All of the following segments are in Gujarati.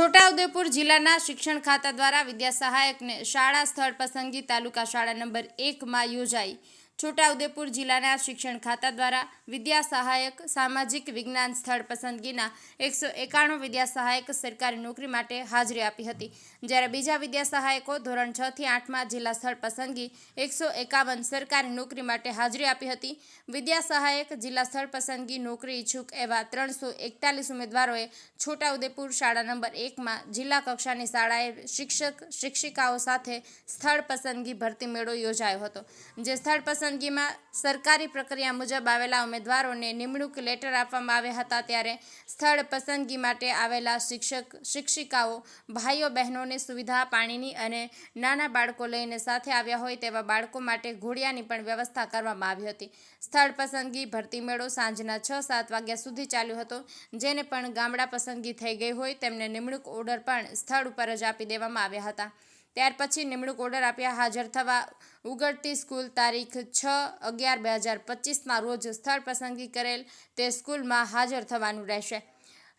છોટાઉદેપુર જિલ્લાના શિક્ષણ ખાતા દ્વારા વિદ્યા સહાયકને શાળા સ્થળ પસંદગી તાલુકા શાળા નંબર એકમાં યોજાઈ છોટાઉદેપુર જિલ્લાના શિક્ષણ ખાતા દ્વારા વિદ્યા સહાયક સામાજિક વિજ્ઞાન સ્થળ પસંદગીના એકસો એકાણું વિદ્યા સહાયક સરકારી નોકરી માટે હાજરી આપી હતી. જ્યારે બીજા વિદ્યા સહાયકો ધોરણ છ થી આઠમાં જિલ્લા સ્થળ પસંદગી એકસો એકાવન સરકારી નોકરી માટે હાજરી આપી હતી. વિદ્યા સહાયક જિલ્લા સ્થળ પસંદગી નોકરી ઈચ્છુક એવા ત્રણસો એકતાલીસ ઉમેદવારોએ છોટાઉદેપુર શાળા નંબર એકમાં જિલ્લા કક્ષાની શાળાએ શિક્ષક, શિક્ષિકાઓ સાથે સ્થળ પસંદગી ભરતી મેળો યોજાયો હતો, જે સ્થળ પસંદગીમાં સરકારી પ્રક્રિયા મુજબ આવેલા ઉમેદવારોને નિમણૂક લેટર આપવામાં આવ્યા હતા ત્યારે સ્થળ પસંદગી માટે આવેલા શિક્ષક, શિક્ષિકાઓ, ભાઈઓ, બહેનોને સુવિધા, પાણીની અને નાના બાળકો લઈને સાથે આવ્યા હોય તેવા બાળકો માટે ઘોડિયાની પણ વ્યવસ્થા કરવામાં આવી હતી. સ્થળ પસંદગી ભરતી મેળો સાંજના છ, સાત વાગ્યા સુધી ચાલ્યો હતો. જેને પણ ગામડા પસંદગી થઈ ગઈ હોય તેમને નિમણૂક ઓર્ડર પણ સ્થળ ઉપર જ આપી દેવામાં આવ્યા હતા. ત્યાર પછી નિમણૂક ઓર્ડર આપ્યા હાજર થવા ઉગડતી સ્કૂલ તારીખ છ અગિયાર બે હજાર પચીસના રોજ સ્થળ પસંદગી કરેલ તે સ્કૂલમાં હાજર થવાનું રહેશે.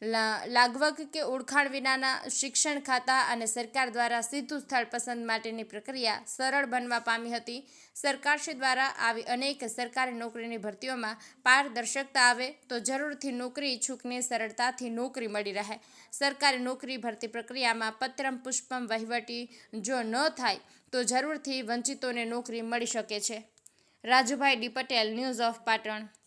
લા- લાગવગ કે ઓળખાણ વિનાના શિક્ષણ ખાતા અને સરકાર દ્વારા સીધું સ્થળ પસંદ માટેની પ્રક્રિયા સરળ બનવા પામી હતી. સરકારશ્રી દ્વારા આવી અનેક સરકારી નોકરીની ભરતીઓમાં પારદર્શકતા આવે તો જરૂરથી નોકરી ઈચ્છુકને સરળતાથી નોકરી મળી રહે. સરકારી નોકરી ભરતી પ્રક્રિયામાં પત્રમ પુષ્પમ વહીવટી જો ન થાય તો જરૂરથી વંચિતોને નોકરી મળી શકે છે. Rajubhai D Patel, news of Patan.